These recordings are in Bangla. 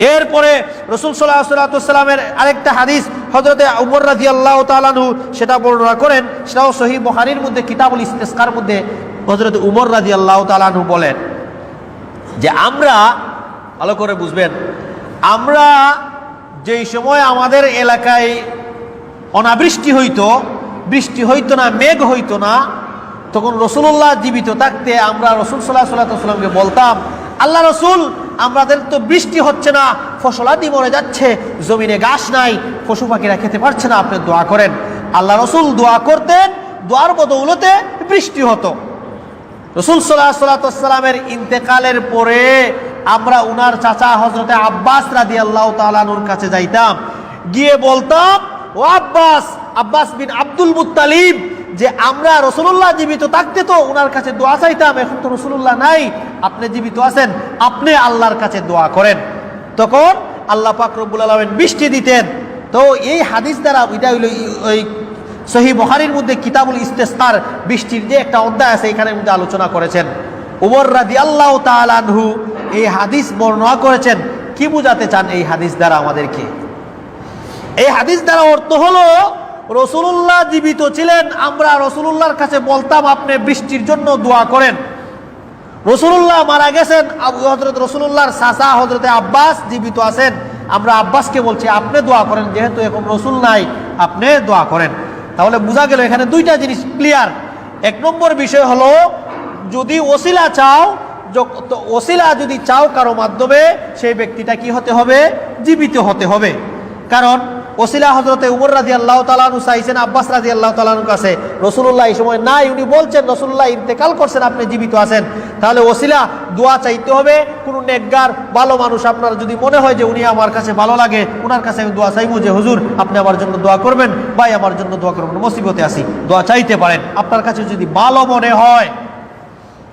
এরপরে রসুল সাল্লাহ সাল্লামের আরেকটা হাদিস হজরতে উমর রাজি আল্লাহ তালানহু সেটা বর্ণনা করেন। সেটাও সহি বহারির মধ্যে, কিতাবুল ইস্তেস্কার মধ্যে হজরত উমর রাজি আল্লাহ তালানহু বলেন যে আমরা, ভালো করে বুঝবেন, আমরা যেই সময় আমাদের এলাকায় অনাবৃষ্টি হইতো, বৃষ্টি হইতো না, মেঘ হইতো না, তখন রসুল্লাহ জীবিত থাকতে আমরা রসুল সাল্লাহ সাল্লাহ সাল্লামকে বলতাম, আল্লাহ রসুল আমাদের তো বৃষ্টি হচ্ছে না ফসলাদি মরে যাচ্ছে, জমিনে ঘাস নাই, পশু পাখিরা খেতে পারছে না, আপনি দোয়া করেন। আল্লাহ রসুল দোয়া করতেন, দোয়ার বদৌলতে বৃষ্টি হতো। রসুল সাল্লাহ সাল্লামের ইন্তেকালের পরে আমরা উনার চাচা হজরতে আব্বাস রাদি আল্লাহ তালানুর কাছে যাইতাম। গিয়ে বলতাম, ও Abbas Abbas bin Abdul Muttalib যে আমরা রসুল্লাহ জীবিত থাকতে তো ওনার কাছে দোয়া চাইতাম, এখন তো রসুল্লাহ নাই। আপনি জীবিত আছেন, আপনি আল্লাহর কাছে দোয়া করেন। তখন আল্লাহ পাক রব্বুল আলমেন বৃষ্টি দিতেন। তো এই হাদিস দ্বারা ওইটা হইল ওই সহি বহারির মধ্যে কিতাবুল ইস্তেস্তার বৃষ্টির যে একটা অধ্যায় আছে, এখানের মধ্যে আলোচনা করেছেন। উমর রাদি আল্লাহ তালানহু এই হাদিস বর্ণনা করেছেন। কি বুঝাতে চান এই হাদিস দ্বারা আমাদেরকে? এই হাদিস দ্বারা অর্থ হলো রসুল্লাহ জীবিত ছিলেন, আমরা রসুল্লাহর কাছে বলতাম, আপনি বৃষ্টির জন্য দোয়া করেন। রসুল্লাহ মারা গেছেন হজরত রসুল্লাহর সাসা হজরতে আব্বাস জীবিত আছেন। আমরা আব্বাসকে বলছি, আপনি দোয়া করেন, যেহেতু এখন রসুল নাই, আপনি দোয়া করেন। তাহলে বোঝা গেল এখানে দুইটা জিনিস ক্লিয়ার এক নম্বর বিষয় হলো, যদি ওসিলা চাও ওসিলা যদি চাও কারও মাধ্যমে, সেই ব্যক্তিটা কি হতে হবে? জীবিত হতে হবে। কারণ ওসিলা হজরতে উমর রাজি আল্লাহ তালানু চাইছেন, আব্বাস রাজি আল্লাহ তালানুর কাছে রসুল্লাহ এই সময় নাই, উনি বলছেন রসুল্লাহ ইন্তেকাল করছেন, আপনি জীবিত আছেন। তাহলে ওসিলা, দোয়া চাইতে হবে, কোনো নেকগার, ভালো মানুষ আপনার যদি মনে হয় যে উনি আমার কাছে ভালো লাগে ওনার কাছে আমি দোয়া চাইব যে, হুজুর, আপনি আমার জন্য দোয়া করবেন, ভাই, আমার জন্য দোয়া করবেন মুসিবতে আসি দোয়া চাইতে পারেন। আপনার কাছে যদি ভালো মনে হয়,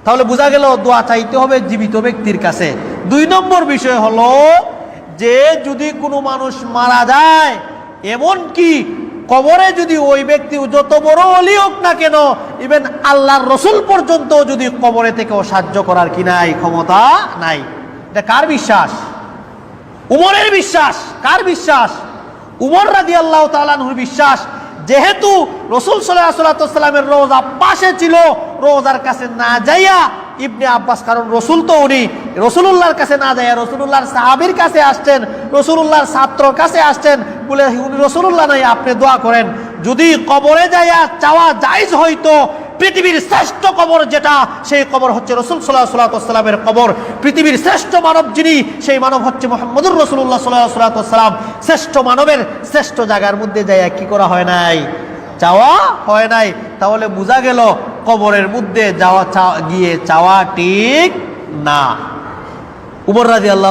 তাহলে বোঝা গেল, দোয়া চাইতে হবে জীবিত ব্যক্তির কাছে। দুই নম্বর বিষয় হলো যে, যদি কোনো মানুষ মারা যায় এমন কি কবরে যদি ওই ব্যক্তি যত বড় অলি হোক না কেন ইভেন আল্লাহর রসুল পর্যন্ত যদি কবরে থেকেও সাহায্য করার কি নাই, ক্ষমতা নাই। এটা কার বিশ্বাস? উমরের বিশ্বাস। কার বিশ্বাস? উমর রাজি আল্লাহ তালানহুর বিশ্বাস। যেহেতু রসুল সাল্লাহামের রোজা পাশে ছিল, রোজার কাছে না যাইয়া ইবনে আব্বাস, কারণ রসুল তো উনি রসুল্লাহর কাছে না যাইয়া রসুল্লাহর সাহাবির কাছে আসছেন রসুল্লাহর ছাত্রর কাছে আসছেন বলে উনি রসুল্লাহ নাই, আপনি দোয়া করেন। যদি কবরে যাইয়া চাওয়া জায়জ হইতো, পৃথিবীর শ্রেষ্ঠ কবর যেটা, সেই কবর হচ্ছে রসুল সাল্লাহ সাল্লামের কবর। পৃথিবীর শ্রেষ্ঠ মানব যিনি, সেই মানব হচ্ছে মোহাম্মদুর রসুল্লাহ সাল্লাহ সাল্লাম শ্রেষ্ঠ মানবের শ্রেষ্ঠ জায়গার মধ্যে যাইয়া কি করা হয় নাই? চাওয়া হয় নাই। তাহলে বোঝা গেল কবরের মধ্যে যাওয়া গিয়ে চাওয়া ঠিক না। উমর রাজি আল্লাহ